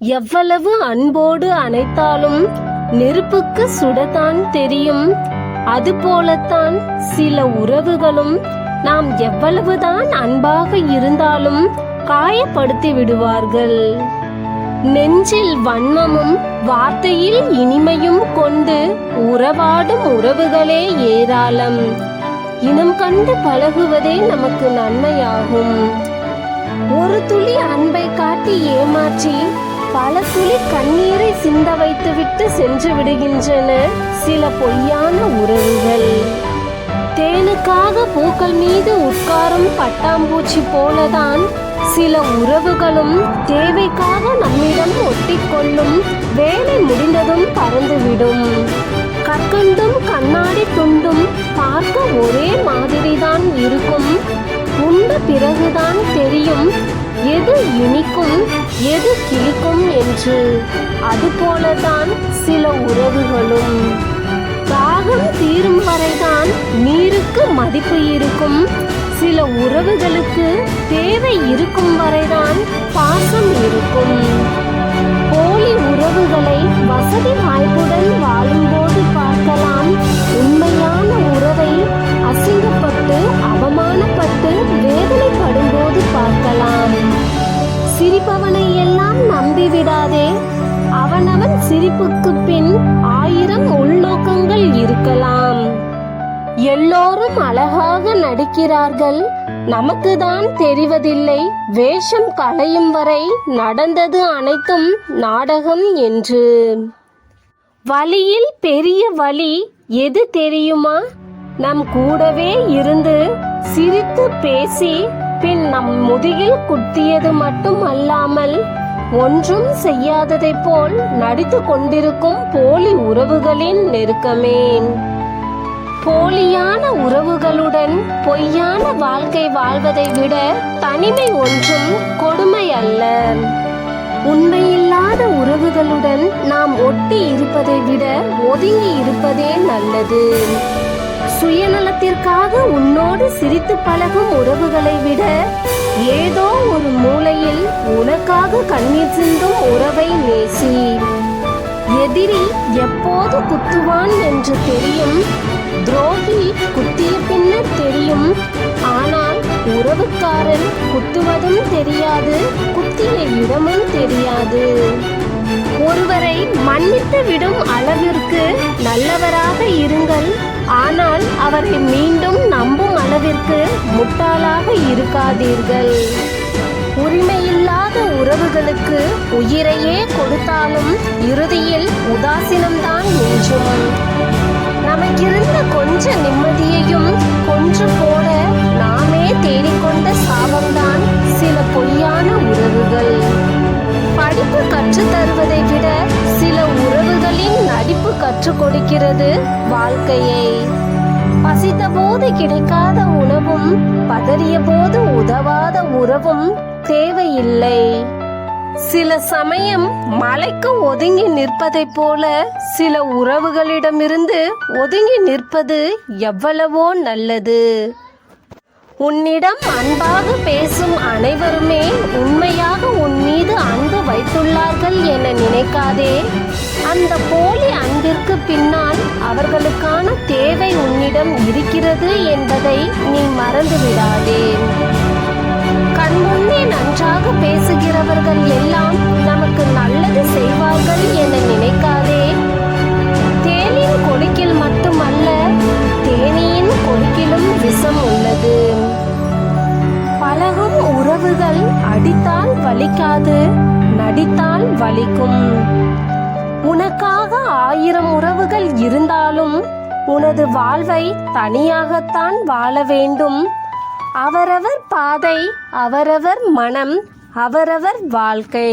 எவ்வளவு அன்போடு அணைத்தாலும் நெருப்புக்கு சுடத்தான் தெரியும். அதுபோலத்தான் சில உறவுகளும் நாம் எவ்வளவுதான் அன்பாக இருந்தாலும் காயப்படுத்தி விடுவார்கள். நெஞ்சில் வண்ணமும் வார்த்தையில் இனிமையும் கொண்டு உறவாடும் உறவுகளே ஏராளம். இனம் கண்டு பழகுவதே நமக்கு நன்மையாகும். ஒரு துளி அன்பை காட்டி ஏமாற்றி பல துளி கண்ணீரை சிந்த வைத்துவிட்டு சென்று விடுகின்றன சில பொய்யான உறவுகள். தேனுக்காக பூக்கள் மீது உட்காரும் பட்டாம்பூச்சி போலதான் சில உறவுகளும் தேவைக்காக நம்மிடம் ஒட்டிக்கொள்ளும் வேலை முடிந்ததும் பறந்துவிடும். கற்கண்டும் கண்ணாடி துண்டும் பார்க்க ஒரே மாதிரிதான் இருக்கும். உண்ட பிறகுதான் தெரியும் எது இனிக்கும் எது என்று அதுபோலதான் சில உறவுகளும். தாகம் தீரும் வரைதான் நீருக்கு மதிப்பு இருக்கும். சில உறவுகளுக்கு தேவை இருக்கும் வரைதான் பாசம் இருக்கும். போலி உறவுகளை வசதி வாய்ப்புடன் வாழும்போது பார்க்கலாம். உண்மையான உறவை அசிங்கப்பட்டு அவமானப்பட்டு வேதனைப்படும்போது பார்க்கலாம். சிரிப்பவனை கருதாதே அவனவன் சிரிப்புக்கு பின் ஆயிரம் உள்நோக்கங்கள் இருக்கலாம். எல்லோரும் அழகாக நடிக்கிறார்கள். நமக்குதான் தெரிவதில்லை. வேஷம் களையும் வரை நடந்தது அனைத்தும் நாடகம் என்று. வழியில் பெரிய வழி எது தெரியுமா? நம் கூடவே இருந்து சிரித்து பேசி பின் நம் முதுகில் குத்தியது மட்டும் அல்லாமல் ஒன்றும் செய்யாததைப் போல் நடித்து கொண்டிருக்கும் போலி உறவுகளின் நெருக்கமேன். போலியான உறவுகளுடன் பொய்யான வாழ்க்கை வாழ்வதை விட தனிமை ஒன்றும் கொடுமை அல்ல உண்மையில்லாத உறவுகளுடன் நாம் ஒட்டி இருப்பதை விட ஒதுங்கி இருப்பதே நல்லது. சுயநலத்திற்காக உன்னோடு சிரித்து பழகும் உறவுகளை விட ஏதோ ஒரு மூலையில் உனக்காக கண்ணீர் சிந்தும் உறவை நேசி. எதிரி எப்போது குத்துவான் என்று தெரியும் துரோகி குத்திய பின்னர் தெரியும். ஆனால் உறவுக்காரன் குத்துவதும் தெரியாது குத்திய இடமும் தெரியாது. ஒருவரை மன்னித்து விடும் அளவிற்கு நல்லவராக இருங்கள். ஆனால் அவரை மீண்டும் நம்பும் அளவிற்கு முட்டாளாக இருக்காதீர்கள். உரிமையில்லாத உறவுகளுக்கு உயிரையே கொடுத்தாலும் இறுதியில் உதாசீனம்தான் மிஞ்சும் நமக்கிருந்த கொஞ்ச நிம்மதி கற்றுக் கொடுக்கிறது வாழ்க்கையை. பசித்த போது கிடைக்காத உணவும் பதறிய போது உதவாத உறவும் தேவையில்லை. சில சமயம் மலைக்கு ஒதுங்கி நிற்பதைப் போல சில உறவுகளிடமிருந்து ஒதுங்கி நிற்பது எவ்வளவோ நல்லது. உன்னிடம் அன்பாக பேசும் அனைவருமே உண்மை வைத்துள்ளார்கள் என நினைக்காதே. அந்த போலி அன்பிற்கு பின்னால் அவர்களுக்கான தேவை உன்னிடம் இருக்கிறது என்பதை நீ மறந்து விடாதே கண்முன்னே நன்றாக பேசுகிறவர்கள் எல்லாம் நமக்கு நல்லது செய்வார்கள் என நினைக்காதே. தேனின் கொடுக்கில் மட்டுமல்ல தேனியின் கொடுக்கிலும் விஷம் உள்ளது. பழகும் உறவுகள் அடித்தால் வலிக்காது. உனது வாழ்வை தனியாகத்தான் வாழ வேண்டும். அவரவர் பாதை அவரவர் மனம் அவரவர் வாழ்க்கை.